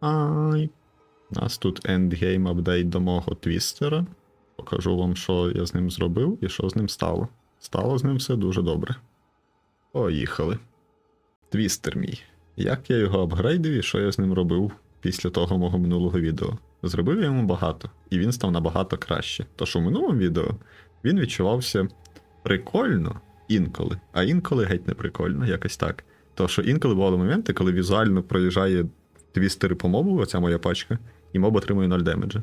Ай. У нас тут ендгейм апдейт до мого твістера. Покажу вам, що я з ним зробив і що з ним стало. Стало з ним все дуже добре. Поїхали. Твістер мій. Як я його апгрейдив і що я з ним робив після того мого минулого відео? Зробив я йому багато, і він став набагато краще. Тож у минулому відео він відчувався прикольно інколи, а інколи геть не прикольно, якось так. То що інколи бували моменти, коли візуально проїжджає твістери по мобу, оця моя пачка, і моб отримує 0 демеджа.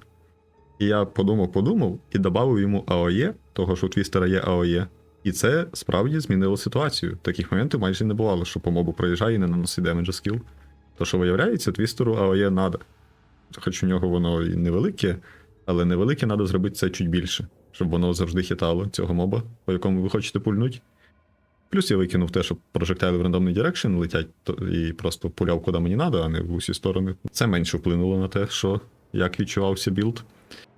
І я подумав, подумав і додав йому АОЄ, того що у твістера є АОЄ. І це справді змінило ситуацію. Таких моментів майже не бувало, що по мобу проїжджає і не наносить демеджа скіл. То, що виявляється, твістеру АОЄ надо. Хоч у нього воно і невелике, але невелике треба зробити це чуть більше, щоб воно завжди хитало цього моба, по якому ви хочете пульнуть. Плюс я викинув те, що прожектайли в рандомний дирекшн летять і просто пуляв куди мені треба, а не в усі сторони. Це менше вплинуло на те, що як відчувався білд.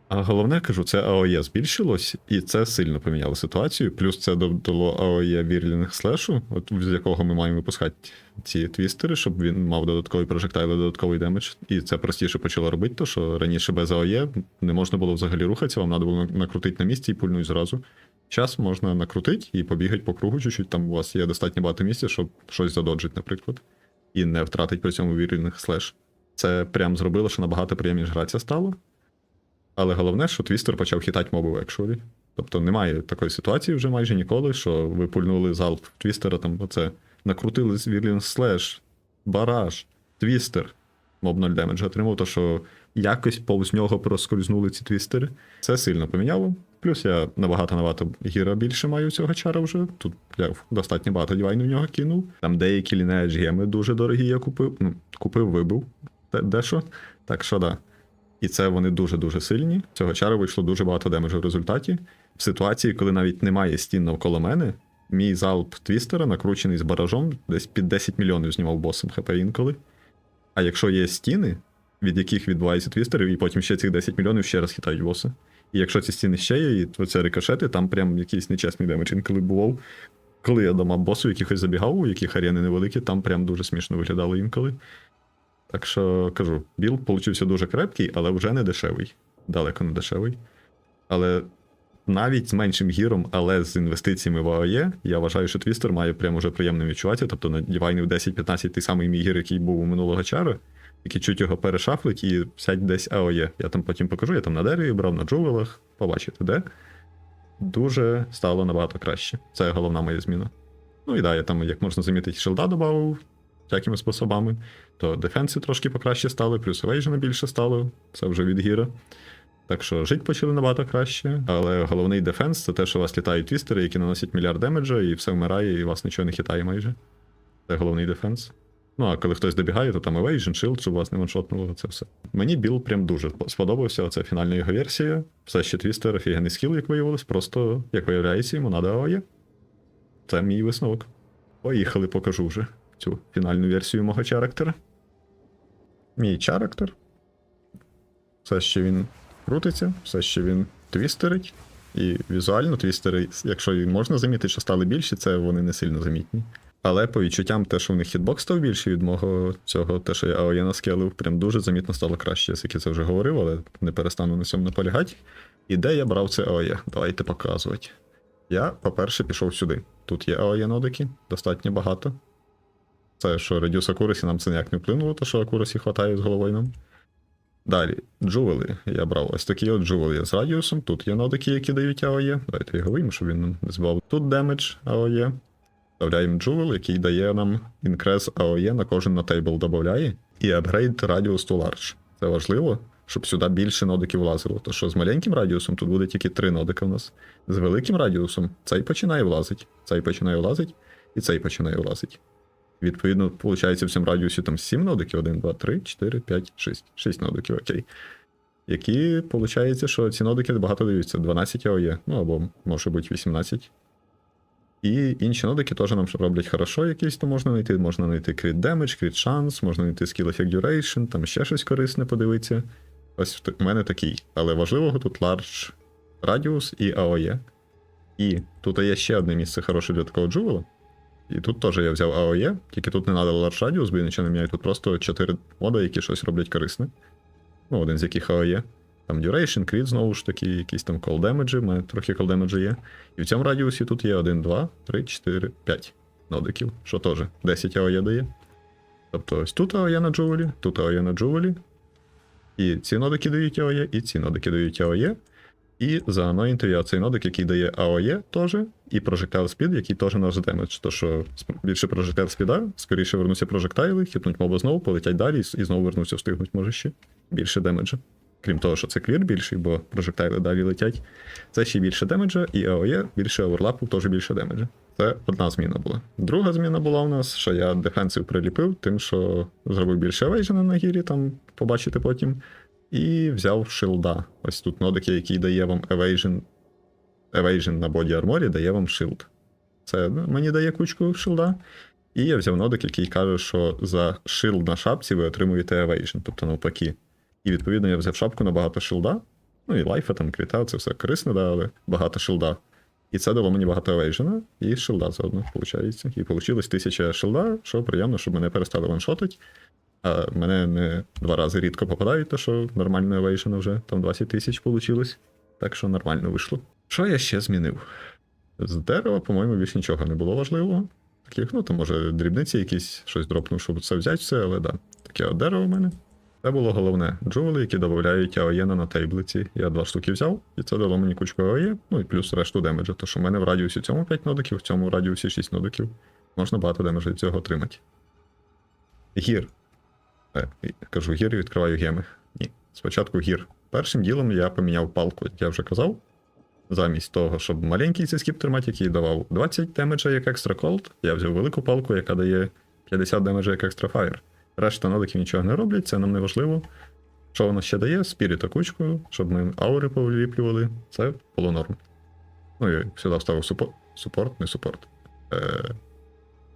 А головне, кажу, це АОЄ збільшилось, і це сильно поміняло ситуацію. Плюс це додало АОЄ вірлінг слешу, от з якого ми маємо випускати ці твістери, щоб він мав додатковий прожектайл додатковий демедж. І це простіше почало робити, то що раніше без АОЄ не можна було взагалі рухатися, вам треба було накрутити на місці і пульнуть зразу. Час можна накрутити і побігати по кругу чуть-чуть. Там у вас є достатньо багато місця, щоб щось задоджити, наприклад, і не втратить при цьому вірлінг слеш. Це прям зробило, що набагато приємніше гратися стало. Але головне, що твістер почав хитати моби в екшурі. Тобто немає такої ситуації вже майже ніколи, що ви пульнули залп твістера, там оце накрутили Вірлін слеш, бараж, твістер. Моб 0 демеджа отримав, то що якось повз нього проскользнули ці твістери. Це сильно поміняло. Плюс я набагато-набагато гіра більше маю цього чара вже. Тут я достатньо багато дівайну в нього кинув. Там деякі Lineage геми дуже дорогі я купив. Ну, купив, вибив. Дещо. Так що да. І це вони дуже-дуже сильні. Цього чара вийшло дуже багато демеджу в результаті. В ситуації, коли навіть немає стін навколо мене, мій залп твістера накручений з баражом, десь під 10 мільйонів знімав босом хп інколи. А якщо є стіни, від яких відбуваються твістери, і потім ще цих 10 мільйонів ще раз хитають боса. І якщо ці стіни ще є, і оце рикошети, там прям якийсь нечесний демедж інколи бував. Коли я до босу якихось забігав, у яких арени невеликі, там прям дуже смішно виглядало інколи. Так що кажу, білд получився дуже крепкий, але вже не дешевий. Далеко не дешевий. Але навіть з меншим гіром, але з інвестиціями в АОЄ, я вважаю, що твістер має прям уже приємне відчувати. Тобто на дівайні в 10-15 той самий мій гір, який був у минулого чара, який чуть його перешафлить і сядь десь АОЄ. Я там потім покажу, я там на дереві брав, на джувелах, побачите, де. Дуже стало набагато краще. Це головна моя зміна. Ну і да, я там, як можна замітити, шилда додав всякими способами, то дефенси трошки покраще стали, плюс евейжена більше стало, це вже від гіра. Так що жити почали набагато краще, але головний дефенс це те, що у вас літають твістери, які наносять мільярд демеджа, і все вмирає, і вас нічого не хитає майже. Це головний дефенс. Ну, а коли хтось добігає, то там Evasion, Shield, щоб вас не ваншотнуло, це все. Мені біл прям дуже сподобався. Оце фінальна його версія. Все ще твістер, офігенний скіл, як виявилось, просто, як виявляється, йому надо АОЄ. Це мій висновок. Поїхали, покажу вже цю фінальну версію мого чарактера. Мій чарактер. Все ще він крутиться, все ще він твістерить. І візуально твістери, якщо і можна замітити, що стали більші, це вони не сильно замітні. Але по відчуттям, те, що в них хітбокс став більший від мого цього, те, що я АОЄ наскелив, прям дуже замітно стало краще. Я це вже говорив, але не перестану на цьому наполягати. І де я брав це АОЄ? Давайте показувати. Я, по-перше, пішов сюди. Тут є АОЄ нодики, достатньо багато. Це що радіус акурасі нам це ніяк не вплинуло, то що акурасі хватає з головою нам. Далі, джувели. Я брав ось такі от джувели з радіусом. Тут є нодики, які дають АОЄ. Давайте його виймемо, щоб він нам не збивав. Тут демедж АОЄ. Вставляємо джувел, який дає нам інкрес АОЄ на кожен нотейбл додає. І апгрейд радіус to large. Це важливо, щоб сюди більше нодиків влазило. То що з маленьким радіусом тут буде тільки три нодика в нас. З великим радіусом цей починає влазити, цей починає влазити, і цей починає влазити. Відповідно, виходить, в цьому радіусі там 7 нодиків, 1, 2, 3, 4, 5, 6. 6 нодиків, окей. Які, виходить, що ці нодики багато даються. 12 АОЄ, ну або може бути 18. І інші нодики теж нам роблять хорошо, якісь то можна знайти. Можна знайти crit damage, crit chance, можна знайти skill effect duration, там ще щось корисне подивитися. Ось в мене такий. Але важливого тут large radius і AOE. І тут є ще одне місце хороше для такого джувела. І тут теж я взяв AOE, тільки тут не треба Large Radius, бо я нічого не міняю. Тут просто 4 мода, які щось роблять корисне. Ну, один з яких AOE. Там Duration, Crit, знову ж таки, якісь там Call Damage, у трохи Call Damage є. І в цьому радіусі тут є 1, 2, 3, 4, 5 нодиків, що теж 10 AOE дає. Тобто ось тут AOE на джувелі, тут AOE на джувелі. І ці нодики дають AOE, і ці нодики дають AOE. І за Anointed є цей нодик, який дає AOE теж, і Projectile Speed, який теж наносить демедж. То що більше Projectile Speed, скоріше вернуться прожектайли, хитнуть моба знову, полетять далі і знову вернуться, встигнуть, може ще. Більше демеджа. Крім того, що це клір більший, бо прожектайли далі летять. Це ще більше демеджа, і AOE більше оверлапу, теж більше демеджа. Це одна зміна була. Друга зміна була у нас, що я дефенсив приліпив, тим, що зробив більше евейжена на гірі, там побачите потім. І взяв шилда. Ось тут нодики, який дає вам evasion, evasion на боді арморі, дає вам шилд. Це ну, мені дає кучку шилда. І я взяв нодик, який каже, що за шилд на шапці ви отримуєте evasion, тобто навпаки. І відповідно я взяв шапку на багато шилда. Ну і лайфа, там, кріта, це все корисно, да, але багато шилда. І це дало мені багато евейжена і шилда заодно, виходить. І вийшло 1000 шилда, що приємно, щоб мене перестали ваншотить. А мене не два рази рідко попадають, то що нормально евейжена вже там 20 тисяч вийшло. Так що нормально вийшло. Що я ще змінив? З дерева, по-моєму, більш нічого не було важливого. Таких, ну, то може дрібниці якісь, щось дропнув, щоб це взяти все, але да. Таке дерево в мене. Це було головне. Джувели, які додають аоєна на тейблиці. Я два штуки взяв, і це дало мені кучку АОЄ, ну і плюс решту демеджа. То що в мене в радіусі цьому 5 нодиків, в цьому радіусі 6 нодиків. Можна багато демеджа від цього отримати. Гір. Е, кажу гір і відкриваю геми. Ні. Спочатку гір. Першим ділом я поміняв палку, як я вже казав. Замість того, щоб маленький цей скіп тримати, який давав 20 демеджа як екстра колд, я взяв велику палку, яка дає 50 демеджа як екстра фаєр. Решта нодиків нічого не роблять, це нам не важливо. Що воно ще дає? Спіріта кучкою, щоб ми аури повліплювали. Це було норм. Ну і сюди вставив супорт, супорт, не супорт. Е,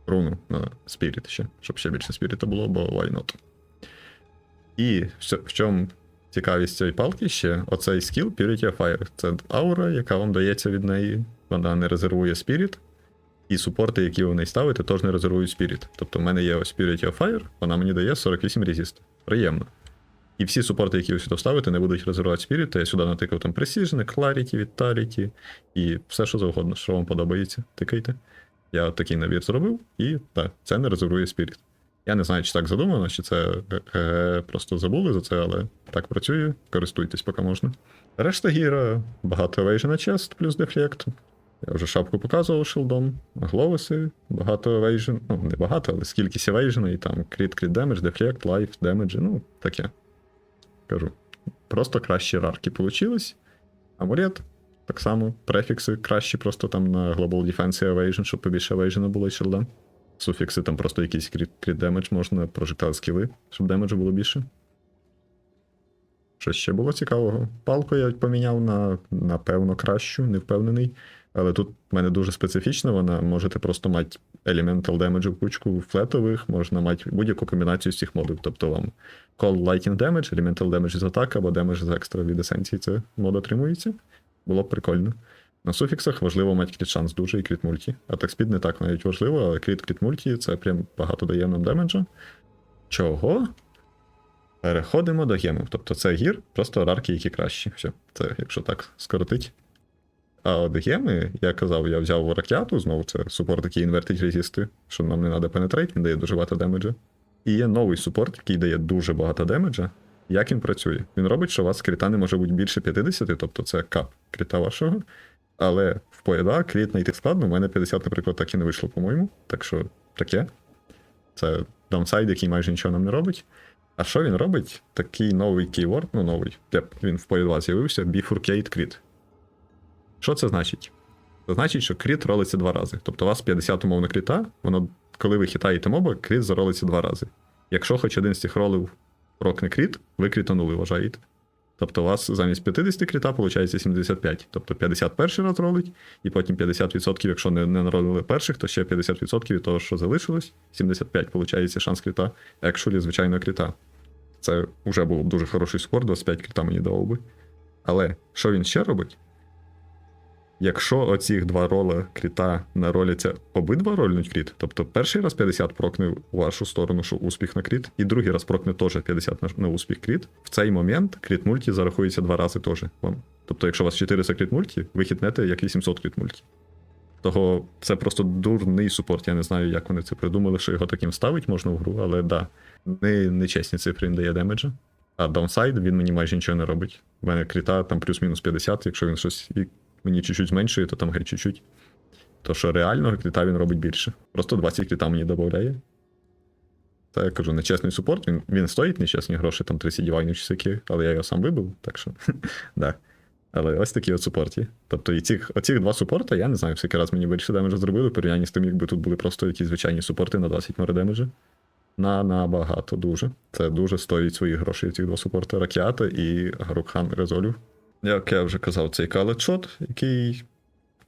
руну на спіріт ще, щоб ще більше спіріта було, бо why not. І в чому цікавість цієї палки ще оцей скіл Purity of Fire. Це аура, яка вам дається від неї. Вона не резервує спіріт. І супорти, які ви неї ставите, теж не резервують спіріт. Тобто в мене є Purity of Fire, вона мені дає 48 резист. Приємно. І всі супорти, які ви сюди ставите, не будуть резервувати спіріт, я сюди натикав там Precision, Clarity, Vitality і все, що завгодно, що вам подобається, тикайте. Я от такий набір зробив, і так, це не резервує спіріт. Я не знаю, чи так задумано, чи це е, просто забули за це, але так працює. Користуйтесь, поки можна. Решта гіра, багато евейжена чест плюс дефлект. Я вже шапку показував шилдом, гловиси, багато евейжен, ну не багато, але скількись евейжена, і там кріт, кріт демедж, дефлект, лайф, демеджі, ну таке. Кажу. Просто кращі рарки получились. Амулет, так само, префікси кращі, просто там на Global Defense і Evasion, щоб побільше евейжена було і. Суфікси там просто якийсь кріт, демедж можна, прожектал скіли, щоб демеджу було більше. Що ще було цікавого? Палку я поміняв на, напевно, кращу, не впевнений. Але тут в мене дуже специфічна, вона можете просто мати Elemental Damage в кучку флетових, можна мати будь-яку комбінацію з цих модів. Тобто вам Call Lightning Damage, Elemental Damage з атаки або Damage з екстра від есенції. Це мод отримується. Було б прикольно. На суфіксах важливо мати кріт шанс дуже і кріт мульті. А так спід не так навіть важливо, але кріт кріт мульті це прям багато дає нам демеджа. Чого? Переходимо до гемів. Тобто це гір, просто рарки, які кращі. Все, це якщо так скоротить. А от геми, я казав, я взяв ракету, знову це супорт, який інвертить резисти, що нам не треба пенетрейт, він дає дуже багато демеджа. І є новий супорт, який дає дуже багато демеджа. Як він працює? Він робить, що у вас кріта не може бути більше 50, тобто це кап кріта вашого. Але в поєда кріт знайти складно, у мене 50, наприклад, так і не вийшло, по-моєму. Так що таке. Це даунсайд, який майже нічого нам не робить. А що він робить? Такий новий кейворд, ну новий, він в 2 з'явився, bifurcate crit. Що це значить? Це значить, що кріт ролиться два рази. Тобто у вас 50 умовно кріта, воно, коли ви хитаєте моба, кріт заролиться два рази. Якщо хоч один з цих ролів рокне кріт, ви крітанули, вважаєте. Тобто у вас замість 50 кріта виходить 75. Тобто 50 перший раз ролить, і потім 50%, якщо не, не народили перших, то ще 50% від того, що залишилось. 75 виходить шанс кріта, екшулі звичайного кріта. Це вже був дуже хороший скор, 25 кріта мені давав би. Але що він ще робить? Якщо оці два роли кріта нароляться обидва рольнуть кріт, тобто перший раз 50 прокне у вашу сторону, що успіх на кріт, і другий раз прокне теж 50 на, успіх кріт, в цей момент кріт мульті зарахується два рази теж вам. Тобто, якщо у вас 400 кріт мульті, ви хітнете як 800 кріт мульті. Того це просто дурний супорт. Я не знаю, як вони це придумали, що його таким ставить можна в гру, але да, не, не чесні цифри він дає демеджа. А даунсайд він мені майже нічого не робить. У мене кріта там плюс-мінус 50, якщо він щось мені чуть-чуть зменшує, то там геть чуть-чуть. То що реального кріта він робить більше. Просто 20 кріта мені додає. Це я кажу, нечесний супорт, він, він стоїть нечесні гроші, там 30 дівайнів чи сякі, але я його сам вибив, так що. да. Але ось такі от супорті. Тобто і цих, оцих два супорта, я не знаю, всякий раз мені більше демеджа зробили, порівнянні з тим, якби тут були просто якісь звичайні супорти на 20 мередемеджа. На набагато дуже. Це дуже стоїть своїх грошей ці два супорти Ракіата і Гарукхан Резолю. Як я вже казав, цей калетшот, який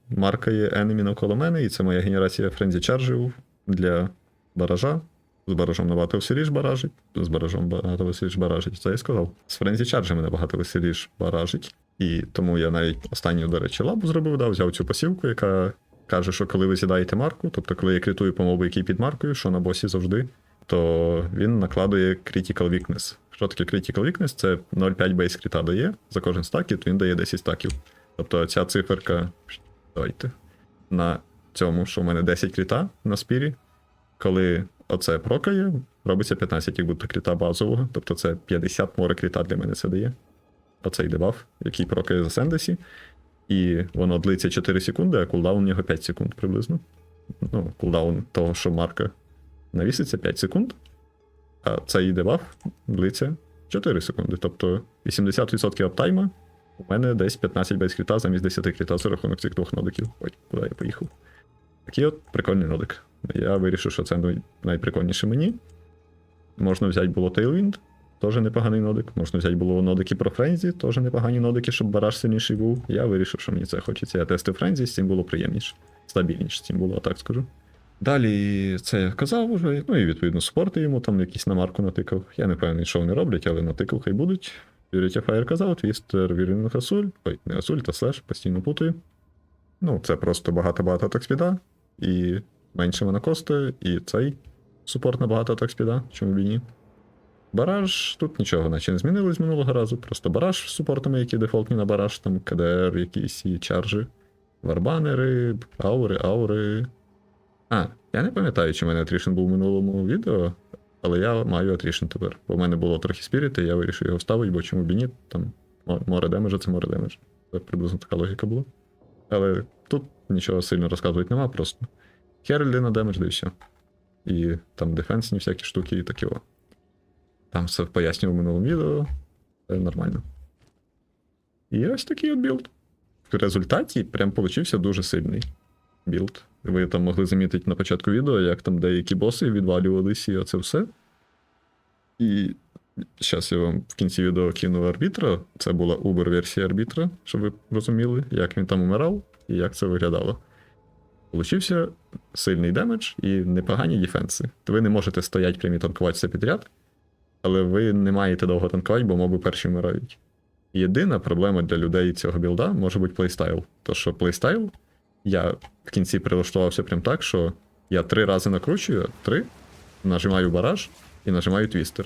маркає енемі навколо мене, і це моя генерація френзі чаржів для баража. З баражом набагато веселіш баражить. З баражом багато веселіш баражить. Це я сказав. З френзі чаржами набагато веселіш баражить. І тому я навіть останню, до речі, лабу зробив, да, взяв цю посівку, яка каже, що коли ви сідаєте марку, тобто коли я критую по мобу, який під маркою, що на босі завжди, то він накладує Critical Weakness. Що таке Critical Weakness? Це 0,5 бейс кріта дає за кожен стакіт, він дає 10 стаків. Тобто ця циферка. Давайте. На цьому, що в мене 10 кріта на спірі. Коли оце прокає, робиться 15, як будто кріта базового. Тобто це 50 море кріта для мене це дає. Оцей дебаф, який прокає за Сендесі. І воно длиться 4 секунди, а кулдаун у нього 5 секунд приблизно. Ну, кулдаун того, що марка навіситься 5 секунд, а цей дебаф длиться 4 секунди. Тобто 80% аптайма у мене десь 15 без кріта замість 10 кріта за рахунок цих двох нодиків. Ой, куди я поїхав? Такий от прикольний нодик. Я вирішив, що це найприкольніше мені. Можна взяти було Tailwind, теж непоганий нодик. Можна взяти було нодики про Френзі, теж непогані нодики, щоб бараж сильніший був. Я вирішив, що мені це хочеться. Я тестив Френзі, з цим було приємніше. Стабільніше з цим було, так скажу. Далі це я казав вже, ну і відповідно спорти йому там якісь на марку натикав. Я не впевнений, що вони роблять, але натикав, хай будуть. Purity Fire казав, твістер Вірінг Асуль. Ой, не Асуль, та слеш, постійно путаю. Ну, це просто багато-багато такспіда. і менше вона коштує, і цей супорт на багато атак спіда, чому б і ні. Бараж тут нічого наче не змінилось минулого разу. Просто бараж з супортами, які дефолтні на бараж, там КДР, якісь і чаржі, варбанери, аури, аури. А, я не пам'ятаю, чи в мене атрішн був в минулому відео, але я маю атрішн тепер. Бо в мене було трохи спіріти, я вирішив його вставити, бо чому б ні, там море демеджа це море демеджа. Це приблизно така логіка була. Але тут нічого сильно розказувати нема, просто херельди на демедж, да і все. І там дефенсні всякі штуки і такі о. Там все пояснював в минулому відео. Це нормально. І ось такий от білд. В результаті прям получився дуже сильний білд. Ви там могли замітити на початку відео, як там деякі боси відвалювалися і оце все. І зараз я вам в кінці відео кину арбітра. Це була Uber-версія арбітра, щоб ви розуміли, як він там умирав і як це виглядало. Получився сильний демедж і непогані дефенси. Ви не можете стояти прямі танкувати все підряд, але ви не маєте довго танкувати, бо моби перші вмирають. Єдина проблема для людей цього білда може бути плейстайл. То що плейстайл я в кінці прилаштувався прям так, що я три рази накручую, три, нажимаю бараж і нажимаю твістер.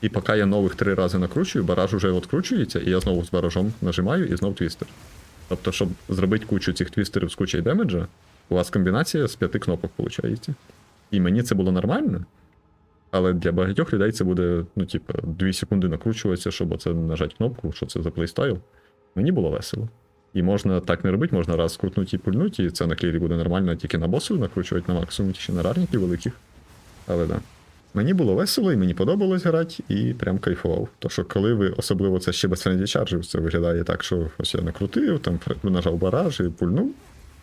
І поки я нових три рази накручую, бараж уже відкручується, і я знову з баражом нажимаю і знов твістер. Тобто, щоб зробити кучу цих твістерів з кучою демеджа, у вас комбінація з п'яти кнопок виходить. І мені це було нормально. Але для багатьох людей це буде, ну, типу, 2 секунди накручуватися, щоб оце нажати кнопку, що це за плейстайл. Мені було весело. І можна так не робити, можна раз крутнути і пульнути, і це на клірі буде нормально, тільки на босу накручувати на максимум, чи на рарників великих. Але да. Мені було весело, і мені подобалось грати, і прям кайфував. То що коли ви, особливо це ще без френді чаржів, це виглядає так, що ось я накрутив, там нажав бараж і пульнув.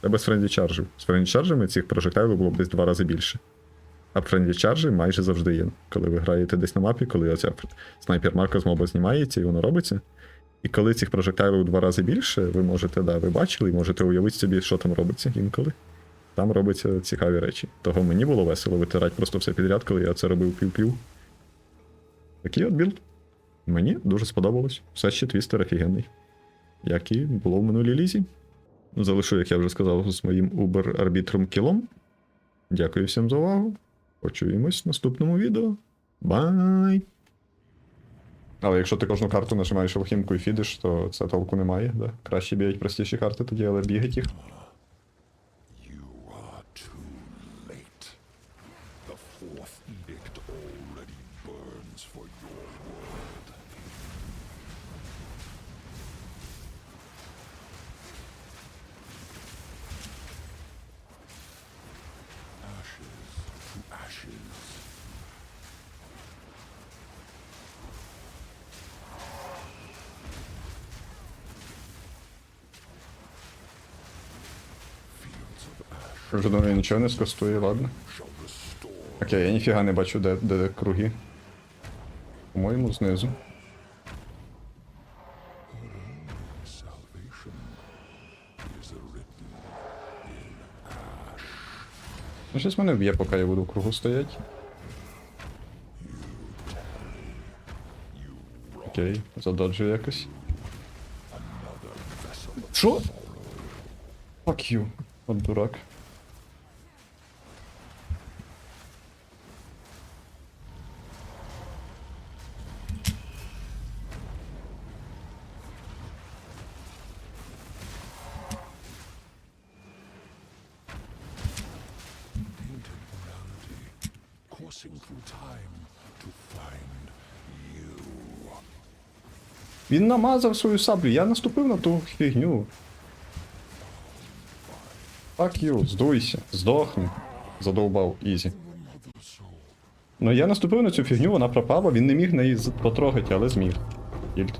Це без френді чаржів. З френді чаржами цих прожектайлів було б десь два рази більше. А френді чаржі майже завжди є. Коли ви граєте десь на мапі, коли оця снайпер-марка з моба знімається і воно робиться. І коли цих прожектайлів у два рази більше, ви можете, да, ви бачили, і можете уявити собі, що там робиться інколи. Там робиться цікаві речі. Того мені було весело витирати просто все підряд, коли я це робив пів-пів. Такий от білд. Мені дуже сподобалось. Все ще твістер офігенний. Як і було в минулій лізі. залишу, як я вже сказав, з моїм Uber арбітром кілом. Дякую всім за увагу. Почуємось в наступному відео. Бай! Але якщо ти кожну карту нажимаєш алхімку і фідиш, то це толку немає, да? Краще бігають простіші карти тоді, але бігать їх. Вже думаю, нічого не скостує, ладно. Окей, я ніфіга не бачу, де, де круги. По-моєму, знизу. Ну, щось мене вб'є, поки я буду в кругу стоять. Окей, задоджу якось. Що? Fuck you, от дурак. Він намазав свою саблю, я наступив на ту фігню. Fuck you, здуйся, здохни. Задовбав Ізі. Ну я наступив на цю фігню, вона пропала, він не міг неї потрогати, але зміг. Ільд.